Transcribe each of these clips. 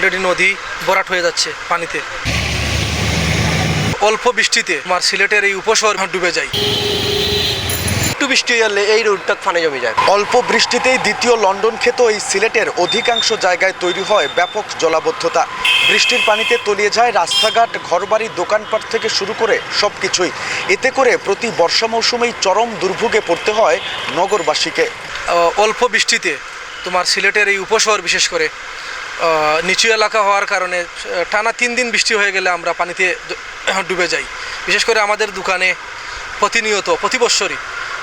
Already নদী বরাট হয়ে যাচ্ছে পানিতে। অল্প বৃষ্টিতে আমার সিলেটের এই উপশহর ডুবে যায়। একটু বৃষ্টি হলে এই রোডটা পানি জমে যায়। অল্প বৃষ্টিতেই দ্বিতীয় লন্ডন খ্যাত এই সিলেটের অধিকাংশ জায়গায় তৈরি হয় ব্যাপক জলাবদ্ধতা। বৃষ্টির পানিতে তলিয়ে যায় রাস্তাঘাট ঘরবাড়ি দোকানপাট থেকে শুরু করে সব কিছুই এতে করে প্রতি বর্ষা মৌসুমেই চরম দুর্ভোগে পড়তে হয় নগরবাসীকে। অল্প বৃষ্টিতে তোমার সিলেটের এই উপশহর বিশেষ করে নিচু এলাকা হওয়ার কারণে টানা তিন দিন বৃষ্টি হয়ে গেলে আমরা পানিতে ডুবে যাই। বিশেষ করে আমাদের দোকানে প্রতিনিয়ত প্রতি বৎসরই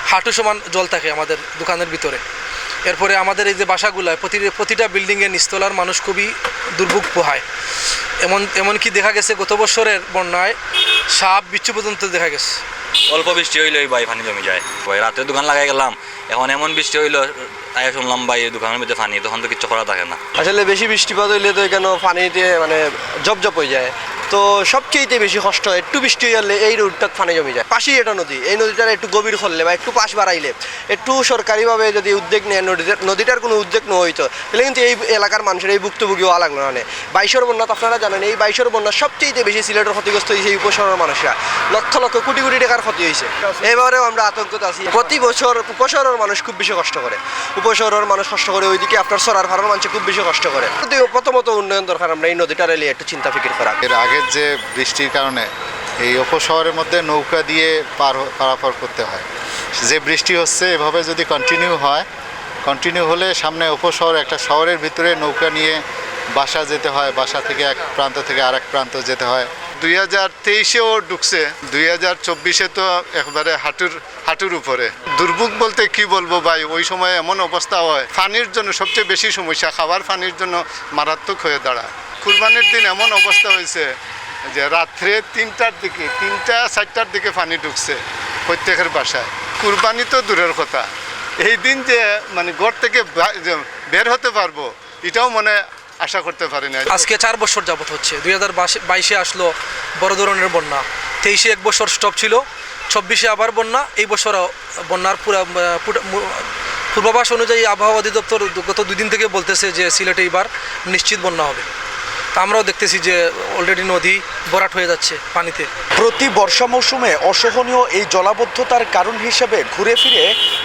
হাঁটু সমান জল থাকে আমাদের দোকানের ভিতরে। এরপরে আমাদের এই যে বাসাগুলায় প্রতি প্রতিটা বিল্ডিংয়ে নিস্তলার মানুষ খুবই দুর্ভোগ পোহায়। এমন এমনকি দেখা গেছে গত বছরের বন্যায় সাপ বিচ্ছু পর্যন্ত দেখা গেছে। অল্প বৃষ্টি হইলে ভাই পানি জমি যায়। ভাই রাতে দোকান লাগাই গেলাম এখন এমন বৃষ্টি হইল তাই শুনলাম ভাই এই দোকানের মধ্যে পানি তখন তো কিছু করা থাকে না। আসলে বেশি বৃষ্টিপাত হইলে তো এখানে পানিতে মানে জব জব হয়ে যায়। তো সবচেয়ে বেশি কষ্ট হয়, একটু বৃষ্টি হলে এই রোডটা পানি জমি যায়। পাশেই এটা নদী, এই নদীটার একটু গভীর করলে বা একটু পাশ বাড়াইলে, একটু সরকারিভাবে যদি উদ্যোগ নেয় নদীটার নদীটার কোনো উদ্যোগ না হইতো, তাহলে কিন্তু এই এলাকার মানুষের এই ভুক্তভোগী হওয়া লাগল না। বাইশের বন্যা তো আপনারা জানেন, এই বাইশের বন্যা সবচেয়ে বেশি সিলেটের ক্ষতিগ্রস্ত হয়েছে এই উপশহরের মানুষরা। লক্ষ লক্ষ কোটি কোটি টাকার ক্ষতি হয়েছে। এবারেও আমরা আতঙ্কতে আছি। প্রতি বছর উপশহরের মানুষ খুব বেশি কষ্ট করে। উপশহরের মানুষ কষ্ট করে, ওইদিকে আপনার সরার ভাড়ার মানুষ খুব বেশি কষ্ট করে। প্রথমত উন্নয়ন দরকার আমরা এই নদীটার এলিয়ে একটু চিন্তা ফিকির করা। এর আগের যে বৃষ্টির কারণে এই উপশহরের মধ্যে নৌকা দিয়ে পার পারাপার করতে হয়। যে বৃষ্টি হচ্ছে, এভাবে যদি কন্টিনিউ হয় কন্টিনিউ হলে সামনে উপশহর একটা শহরের ভিতরে নৌকা নিয়ে বাসা যেতে হয়, বাসা থেকে এক প্রান্ত থেকে আরেক প্রান্ত যেতে হয়। দুই হাজার তেইশেও ঢুকছে, দুই হাজার চব্বিশে তো একবারে হাঁটুর হাঁটুর উপরে। দুর্ভোগ বলতে কি বলব ভাই? ওই সময় এমন অবস্থা হয় পানির জন্য সবচেয়ে বেশি সমস্যা, খাবার পানির জন্য মারাত্মক হয়ে দাঁড়ায়। কুরবানির দিন এমন অবস্থা হয়েছে যে রাত্রে তিনটার দিকে, তিনটা, চারটার দিকে পানি ঢুকছে প্রত্যেকের বাসায়। কুরবানি তো দূরের কথা। এই দিন যে মানে ঘর থেকে বের হতে পারব, এটাও মনে আশা করতে পারি না আজকে চার বছর যাবৎ হচ্ছে। দুই হাজার বাইশে আসলো বড় ধরনের বন্যা। তেইশে এক বছর স্টপ ছিল, চব্বিশে আবার বন্যা। এই বছর বন্যার পুরা পুরা- পূর্বাভাস অনুযায়ী আবহাওয়া অধিদপ্তর গত দুদিন থেকে বলতেছে যে সিলেটে এইবার নিশ্চিত বন্যা হবে। আমরাও দেখতেছি যে অলরেডি নদী বরাট হয়ে যাচ্ছে পানিতে। প্রতি বর্ষা মৌসুমে অসহনীয় এই জলাবদ্ধতার কারণ হিসেবে ঘুরে ফিরে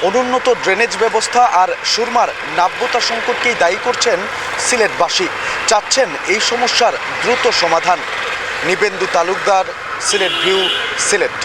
অনুন্নত ড্রেনেজ ব্যবস্থা আর সুরমার নাব্যতা সংকটকেই দায়ী করছেন সিলেটবাসী। চাচ্ছেন এই সমস্যার দ্রুত সমাধান। নিবেন্দু তালুকদার, সিলেট ভিউ, সিলেট।